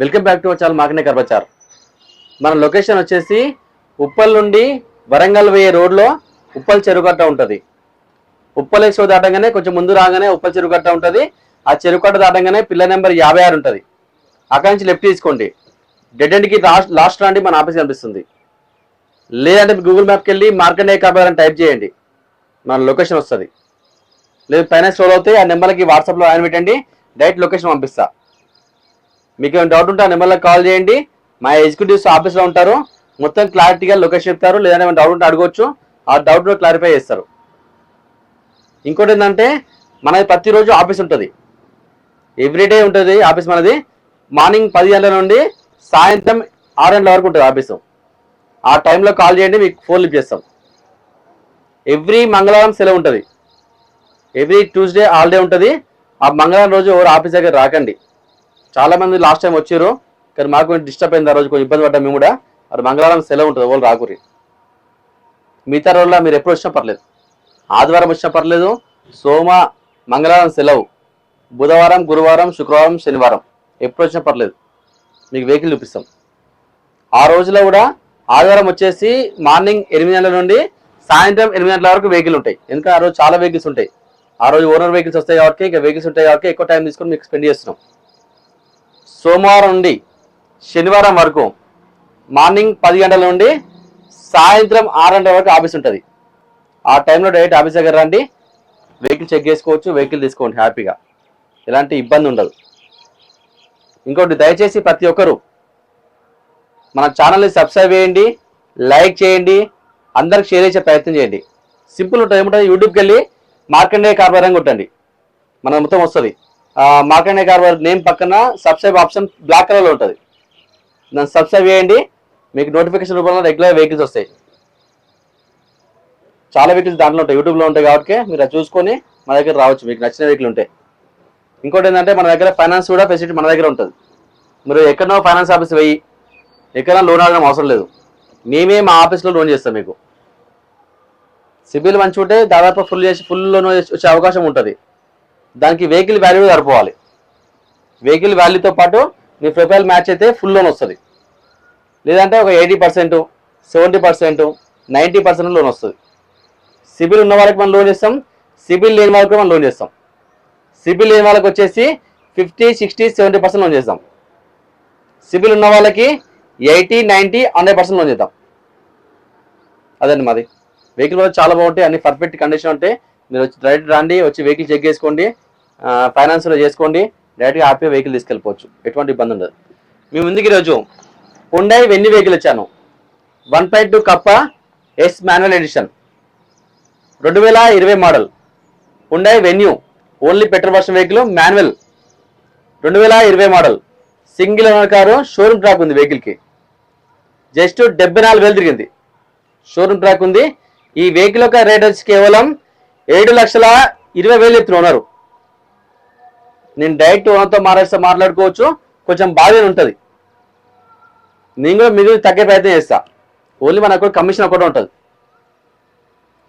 Welcome back to చాలా మాకనే కర్బచార్ మన location వచ్చేసి ఉప్పల్ నుండి వరంగల్ పోయే రోడ్లో ఉప్పల్ చెరుగట్ట ఉంటుంది. ఉప్పల్ ఎక్స్పో దాటంగానే కొంచెం ముందు రాగానే ఉప్పల్ చెరుగట్ట ఉంటుంది. ఆ చెరుగట్ట దాటంగానే పిల్ల నెంబర్ యాభై ఆరు ఉంటుంది. అక్కడి నుంచి లెఫ్ట్ తీసుకోండి. డెడ్ ఎండ్కి లాస్ట్ లాస్ట్ రాండి మన ఆఫీస్ కనిపిస్తుంది. లేదంటే గూగుల్ మ్యాప్కి వెళ్ళి మార్కండే కాబోయే అని టైప్ చేయండి. మన లొకేషన్ వస్తుంది. లేదు పైన స్టోర్ అవుతాయి ఆ నెంబర్కి వాట్సాప్లో ఆయన పెట్టండి. డైరెక్ట్ లొకేషన్ పంపిస్తా. మీకు ఏమైనా డౌట్ ఉంటే ఆ నెంబర్లకు కాల్ చేయండి. మా ఎగ్జిక్యూటివ్స్ ఆఫీస్లో ఉంటారు. మొత్తం క్లారిటీగా లొకేషన్ చెప్తారు. లేదంటే ఏమైనా డౌట్ ఉంటే అడగవచ్చు ఆ డౌట్ క్లారిఫై చేస్తారు. ఇంకోటి ఏంటంటే మనది ప్రతిరోజు ఆఫీస్ ఉంటుంది. ఎవ్రీడే ఉంటుంది ఆఫీస్ మనది. మార్నింగ్ పది గంటల నుండి సాయంత్రం ఆరు గంటల వరకు ఉంటుంది ఆఫీసు. ఆ టైంలో కాల్ చేయండి మీకు ఫోన్ లిఫ్ట్ చేస్తాం. ఎవ్రీ మంగళవారం సెలవు ఉంటుంది. ఎవ్రీ ట్యూస్డే హాలిడే ఉంటుంది. ఆ మంగళవారం రోజు ఎవరు ఆఫీస్ దగ్గర రాకండి. చాలా మంది లాస్ట్ టైం వచ్చారు కానీ మాకు కొంచెం డిస్టర్బ్ అయింది ఆ రోజు కొంచెం ఇబ్బంది పడ్డాం మేము కూడా. మరి మంగళవారం సెలవు ఉంటుంది వాళ్ళు రాకురి. మిగతా రోజుల్లో మీరు ఎప్పుడు వచ్చినా పర్లేదు. ఆదివారం వచ్చినా పర్లేదు సోమ మంగళవారం సెలవు. బుధవారం గురువారం శుక్రవారం శనివారం. ఎప్పుడు వచ్చినా పర్లేదు. మీకు వెహికల్ చూపిస్తాం. ఆ రోజులో కూడా ఆదివారం వచ్చేసి మార్నింగ్ ఎనిమిది గంటల నుండి సాయంత్రం ఎనిమిది గంటల వరకు వెహికల్ ఉంటాయి. ఎందుకంటే ఆ రోజు చాలా వెహికల్స్ ఉంటాయి. ఆ రోజు ఓనర్ వెహికల్స్ వస్తాయి కాబట్టి ఇంకా వెహికల్స్ ఉంటాయి కాబట్టి ఎక్కువ టైం తీసుకొని మీకు స్పెండ్ చేస్తున్నాం. సోమవారం నుండి శనివారం వరకు మార్నింగ్ పది గంటల నుండి సాయంత్రం ఆరు గంటల వరకు ఆఫీస్ ఉంటుంది. ఆ టైంలో డైరెక్ట్ ఆఫీస్ దగ్గర రండి. వెహికల్ చెక్ చేసుకోవచ్చు వెహికల్ తీసుకోండి హ్యాపీగా. ఎలాంటి ఇబ్బంది ఉండదు. ఇంకోటి దయచేసి ప్రతి ఒక్కరు మన ఛానల్ని సబ్స్క్రైబ్ చేయండి లైక్ చేయండి అందరికి షేర్ చేసే ప్రయత్నం చేయండి. సింపుల్ ఉంటుంది ఏముంటుంది? యూట్యూబ్కి వెళ్ళి మార్కండే కార్బర్ కొట్టండి. మన మొత్తం వస్తుంది. మార్కండే కార్బర్ నేమ్ పక్కన సబ్స్క్రైబ్ ఆప్షన్ బ్లాక్ కలర్లో ఉంటుంది. దాన్ని సబ్స్క్రైబ్ చేయండి. మీకు నోటిఫికేషన్ రూపంలో రెగ్యులర్ వెహికల్స్ వస్తాయి. చాలా వెహికల్స్ దాంట్లో ఉంటాయి. యూట్యూబ్లో ఉంటాయి కాబట్టి మీరు అది చూసుకొని మన దగ్గర రావచ్చు. మీకు నచ్చిన వెహికల్ ఉంటాయి ఇంకోటి ఏంటంటే మన దగ్గర ఫైనాన్స్ కూడా ఫెసిలిటీ మన దగ్గర ఉంటుంది. మీరు ఎక్కడనో ఫైనాన్స్ ఆఫీస్ వెయ్యి ఎక్కడైనా లోన్ అడగడం అవసరం లేదు. మేమే మా ఆఫీస్లో లోన్ చేస్తాం మీకు. సిబిల్ మంచి ఉంటే దాదాపు ఫుల్ చేసి ఫుల్ లోన్ వచ్చే అవకాశం ఉంటుంది. దానికి వెహికల్ వాల్యూ సరిపోవాలి. వెహికల్ వాల్యూతో పాటు మీ ప్రొఫైల్ మ్యాచ్ అయితే ఫుల్ లోన్ వస్తుంది. లేదంటే ఒక eighty percent seventy percent ninety percent loan వస్తుంది. సిబిల్ ఉన్న వాళ్ళకి మనం లోన్ చేస్తాం సిబిల్ లేని వాళ్ళకి మనం లోన్ చేస్తాం. సిబిల్ లేని వాళ్ళకి వచ్చేసి fifty sixty seventy percent loan చేస్తాం. సిబిల్ ఉన్న వాళ్ళకి eighty ninety hundred percent loan చేద్దాం. అదండి మాది. వెహికల్ కూడా చాలా బాగుంటాయి అన్ని పర్ఫెక్ట్ కండిషన్ ఉంటాయి మీరు వచ్చి డైరెక్ట్ రండి వచ్చి వెహికల్ చెక్ చేసుకోండి ఫైనాన్స్లో చేసుకోండి డైరెక్ట్గా హ్యాపీగా వెహికల్ తీసుకెళ్ళిపోవచ్చు. ఎటువంటి ఇబ్బంది ఉండదు. మీ ముందుకు ఈరోజు హుండై వెన్ని వెహికల్ ఇచ్చాను. One point two kappa S manual edition రెండు వేల ఇరవై model Hyundai Venue only petrol version vehicle manual రెండు వేల ఇరవై model single owner car showroom track ఉంది వెహికల్కి జస్ట్ డెబ్బై నాలుగు వేలు తిరిగింది. షోరూమ్ ట్రాక్ ఉంది. ఈ వెహికల్ యొక్క రేట్ వచ్చి కేవలం ఏడు లక్షల ఇరవై వేలు ఎత్తున ఉన్నారు. నేను డైరెక్ట్ ఓనర్తో మాట్లాడితే మాట్లాడుకోవచ్చు. కొంచెం బాధ్యత ఉంటుంది. నేను కూడా మీరు తగ్గే ప్రయత్నం చేస్తా. ఓన్లీ మనకు కమిషన్ ఒకటి ఉంటుంది.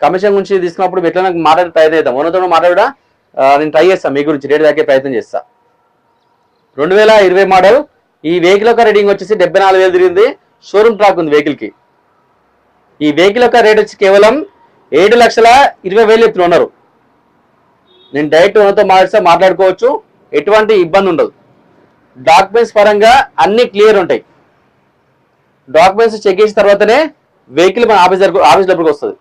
కమిషన్ గురించి తీసుకున్నప్పుడు ఎట్లా నాకు మాట్లాడే ప్రయత్నం చేద్దాం. ఓనర్తో మాట్లాడా నేను ట్రై చేస్తాను మీ గురించి రేటు తగ్గే ప్రయత్నం చేస్తా. రెండు వేల ఇరవై మోడల్ ఈ వెహికల్ యొక్క రేటింగ్ వచ్చేసి డెబ్బై నాలుగు వేలు తిరిగింది. షోరూమ్ ట్రాక్ ఉంది వెహికల్కి ఈ వెహికల్ యొక్క రేట్ వచ్చి కేవలం ఏడు లక్షల ఇరవై వేలు ఎత్తున ఉన్నారు. నేను డైరెక్ట్ ఓనర్తో మాట్లాడితే మాట్లాడుకోవచ్చు. ఎటువంటి ఇబ్బంది ఉండదు. డాక్యుమెంట్స్ పరంగా అన్ని క్లియర్ ఉంటాయి. డాక్యుమెంట్స్ చెక్ చేసిన తర్వాతనే వెహికల్ మన ఆఫీస్ దగ్గర ఆఫీస్ దగ్గరకు వస్తుంది.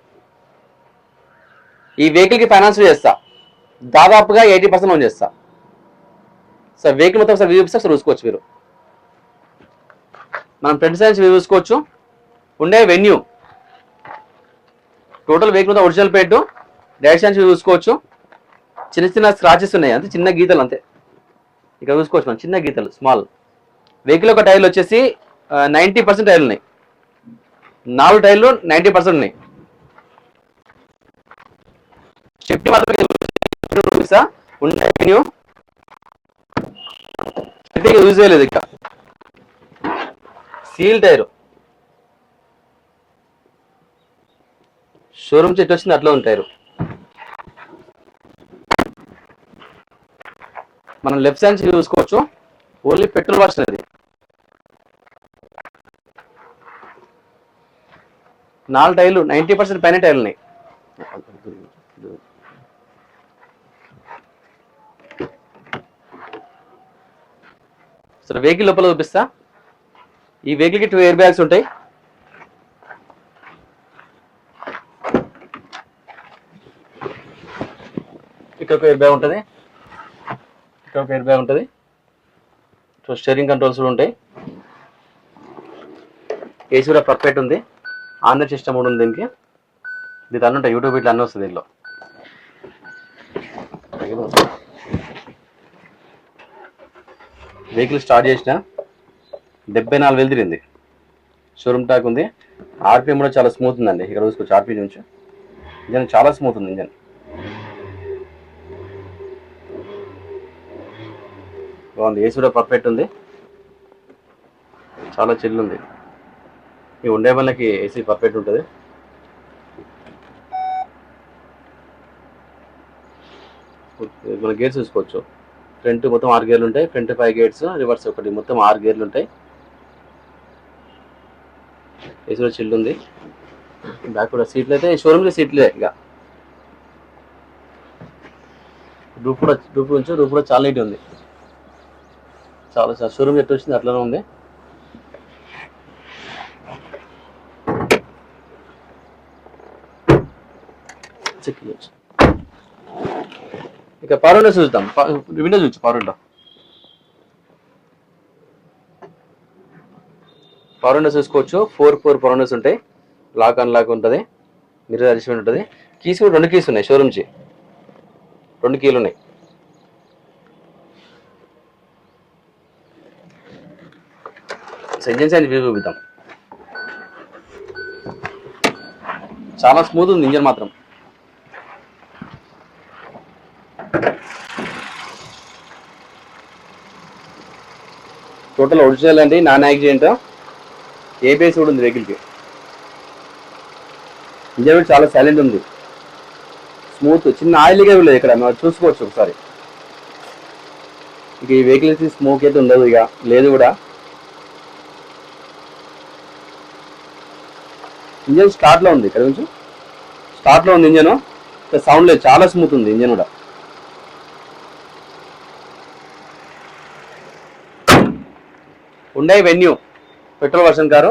ఈ వెహికల్కి ఫైనాన్స్ చేస్తా. దాదాపుగా ఎయిటీ పర్సెంట్ లోన్ చేస్తా. సార్ వెహికల్ మొత్తం సార్ వ్యూ సార్ చూసుకోవచ్చు మీరు. మనం ఫ్రెండ్స్ నుంచి వ్యూ చూసుకోవచ్చు. ఉండే వెన్యూ. టోటల్ వెహికల్ మొత్తం ఒరిజినల్ పేటు డైరెక్షన్ చూసుకోవచ్చు. చిన్న చిన్న స్క్రాచెస్ ఉన్నాయి అంతే చిన్న గీతలు అంతే. ఇక్కడ చూసుకోవచ్చు మనం చిన్న గీతలు స్మాల్ వెహికల్ ఒక టైర్లు వచ్చేసి నైంటీ పర్సెంట్ టైర్లు ఉన్నాయి. నాలుగు టైర్లు నైంటీ పర్సెంట్ ఉన్నాయి. షిఫ్ట్ మాత్రం యూజ్ చేయలేదు ఇక సీల్ టైర్. షోరూమ్ చెట్టు వచ్చింది అట్లా ఉంటారు. మనం లెఫ్ట్ హ్యాండ్ సైడ్ చూసుకోవచ్చు. ఓన్లీ పెట్రోల్ వర్షన్ అది నాలుగు టైర్లు నైంటీ పర్సెంట్ పైన టైర్లు ఉన్నాయి. సరే వెహికల్ లోపల చూపిస్తా. ఈ వెహికల్కి టూ ఎయిర్ బ్యాగ్స్ ఉంటాయి. ఇక్కడ ఒక ఎయిర్ బ్యాగ్ ఉంటుంది. ఇక్కడ ఒక ఎయిర్ బ్యాగ్ ఉంటుంది. సో స్టీరింగ్ కంట్రోల్స్ కూడా ఉంటాయి. ఏసీ కూడా పర్ఫెక్ట్ ఉంది. ఆన్లైన్ సిస్టమ్ కూడా ఉంది దీనికి. దీని అన్నీ ఉంటాయి. యూట్యూబ్ ఇట్లా అన్నీ వస్తుంది దీనిలో. వెహికల్ స్టార్ట్ చేసిన. డెబ్బై నాలుగు వేలు తిరిగింది. షోరూమ్ టాక్ ఉంది. ఆర్పిఎం కూడా చాలా స్మూత్ ఉందండి. ఇక్కడ చూసుకోవచ్చు. ఆర్పిఎం నుంచి. ఇంజన్ చాలా స్మూత్ ఉంది ఇంజన్ బాగుంది. ఏసీ కూడా పర్ఫెక్ట్ ఉంది. చాలా చిల్లు ఉంది. ఈ ఉండే వాళ్ళకి ఏసీ పర్ఫెక్ట్ ఉంటుంది. మన గేర్స్ చూసుకోవచ్చు. ఫ్రంట్ మొత్తం ఆరు గేర్లు ఉంటాయి. ఫ్రంట్ ఫైవ్ గేర్స్ రివర్స్ ఒకటి మొత్తం ఆరు గేర్లు ఉంటాయి. ఏసీలో చిల్లు ఉంది. బ్యాక్ కూడా సీట్లు అయితే షోరూమ్లో సీట్లే ఇక. రూప్ కూడా రూప్ ఉంచు రూప్ కూడా చాలా నీట్ ఉంది. చాలా చాలా షోరూమ్ ఎట్లా వచ్చింది అట్లనే ఉంది. చెక్ చేయొచ్చు ఇక పవర్ చూద్దాం. విండో చూచ్చు పవర్ విండో చూసుకోవచ్చు. ఫోర్ ఫోర్ పవర్ ఉంటాయి. లాక్ అన్ లాక్ ఉంటుంది. మిర్రర్ అడ్జస్ట్మెంట్ ఉంటుంది. కీస్ కూడా రెండు కీస్ ఉన్నాయి షోరూమ్కి రెండు కీలు ఉన్నాయి. ఇంజన్ సైడ్ వ్యూ చూపిద్దాం చాలా స్మూత్ ఉంది ఇంజన్ మాత్రం. టోటల్ ఒరిజినల్ అండి నాన్ యాక్సిడెంట్. ఏబిఎస్ కూడా ఉంది వెహికల్కి. ఇంజన్ కూడా చాలా సైలెంట్ ఉంది. స్మూత్ చిన్న ఆయిల్గా లేదు ఇక్కడ చూసుకోవచ్చు ఒకసారి. ఇక ఈ వెహికల్స్ స్మోక్ అయితే ఉండదు ఇక లేదు కూడా. ఇంజన్ స్టార్ట్లో ఉంది ఇక్కడ కొంచెం స్టార్ట్లో ఉంది ఇంజన్. సౌండ్ లేదు. చాలా స్మూత్ ఉంది ఇంజన్ కూడా. ఉండే వెన్యూ పెట్రోల్ వర్షన్ కారు.